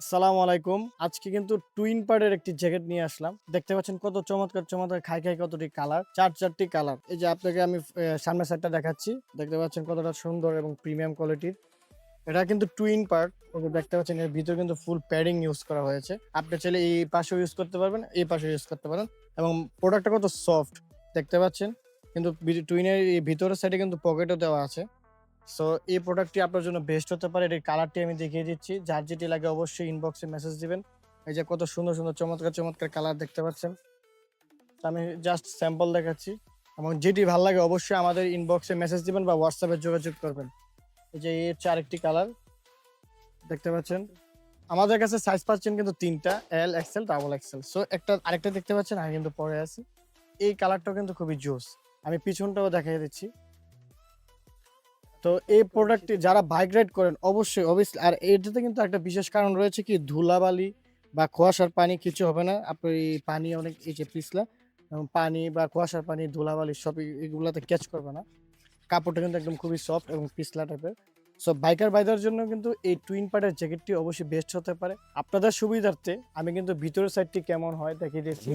আসসালামু আলাইকুম। আজকে কিন্তু টুইন পার্টের একটি জ্যাকেট নিয়ে আসলাম। দেখতে পাচ্ছেন কত চমৎকার চমৎকার, খাই খাই কতটি কালার চার চারটি কালার এই যে আপনাকে আমি সামনের সাইডটা দেখাচ্ছি। দেখতে পাচ্ছেন কতটা সুন্দর এবং প্রিমিয়াম কোয়ালিটির এটা কিন্তু টুইন পার্ট দেখতে পাচ্ছেন এর ভিতরে কিন্তু ফুল প্যাডিং ইউজ করা হয়েছে। আপনি চাইলে এই পাশেও ইউজ করতে পারবেন, এই পাশেও ইউজ করতে পারেন। এবং প্রোডাক্টটা কত সফট দেখতে পাচ্ছেন। কিন্তু টুইনের ভিতরের সাইডে কিন্তু পকেটও দেওয়া আছে। সো এই প্রোডাক্টটি আপনার জন্য বেস্ট হতে পারে। এর কালারটি আমি দেখিয়ে দিচ্ছি। যার যেটি লাগে অবশ্যই ইনবক্সে মেসেজ দিবেন। এই যে কত সুন্দর সুন্দর, চমৎকার চমৎকার কালার দেখতে পাচ্ছেন। আমি জাস্ট স্যাম্পল দেখাচ্ছি। এবং যেটি ভালো লাগে অবশ্যই আমাদের ইনবক্সে মেসেজ দিবেন বা হোয়াটসঅ্যাপে যোগাযোগ করবেন। এই যে এর হচ্ছে আরেকটি কালার দেখতে পাচ্ছেন। আমাদের কাছে সাইজ পাচ্ছেন কিন্তু তিনটা L XL double XL so একটা আরেকটা দেখতে পাচ্ছেন, আমি কিন্তু পরে আছি। এই কালারটাও কিন্তু খুবই জোস আমি পিছনটাও দেখিয়ে দিচ্ছি। তো এই প্রোডাক্টটি যারা বাইক রাইড করেন অবশ্যই অবশ্যই আর এটাতে কিন্তু একটা বিশেষ কারণ রয়েছে কি ধুলাবালি বা কুয়াশার পানি কিছু হবে না। আপনি পানি অনেক এই যে পিছলা এবং পানি বা কুয়াশার পানি ধুলাবালি সব এগুলাতে ক্যাচ করবে না। কাপড়টা কিন্তু একদম খুবই সফট এবং পিছলা টাইপের সো বাইকার বাইদের জন্য কিন্তু এই টুইন পার্টের জ্যাকেটটি অবশ্যই বেস্ট হতে পারে। আপনাদের সুবিধার্থে আমি কিন্তু ভিতরের সাইডটি কেমন হয় দেখিয়ে দিচ্ছি।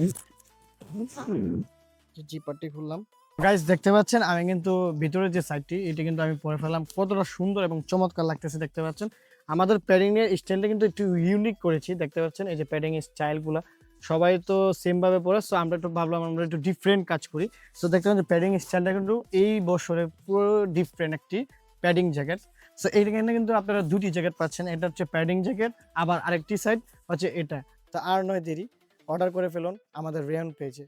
জিপারটি খুললাম। গাইস দেখতে পাচ্ছেন, আমি কিন্তু ভিতরের যে সাইডটি এটি কিন্তু আমি পরে ফেললাম। কতটা সুন্দর এবং চমৎকার লাগতেছে দেখতে পাচ্ছেন। আমাদের প্যাডিং এর স্টাইলটা কিন্তু একটু ইউনিক করেছি, দেখতে পাচ্ছেন। এই যে প্যাডিং এর স্টাইলগুলো সবাই তো সেম ভাবে পরে সো আমরা একটু ভাবলাম, আমরা একটু ডিফারেন্ট কাজ করি। সো দেখতে পাচ্ছেন প্যাডিং স্টাইলটা কিন্তু এই বছরে পুরো ডিফারেন্ট একটি প্যাডিং জ্যাকেট সো এইখানে কিন্তু আপনারা দুটি জ্যাকেট পাচ্ছেন, এটা হচ্ছে প্যাডিং জ্যাকেট আবার আরেকটি সাইড হচ্ছে এটা। তো আর নয় দেরি অর্ডার করে ফেলুন আমাদের রেয়ন পেজে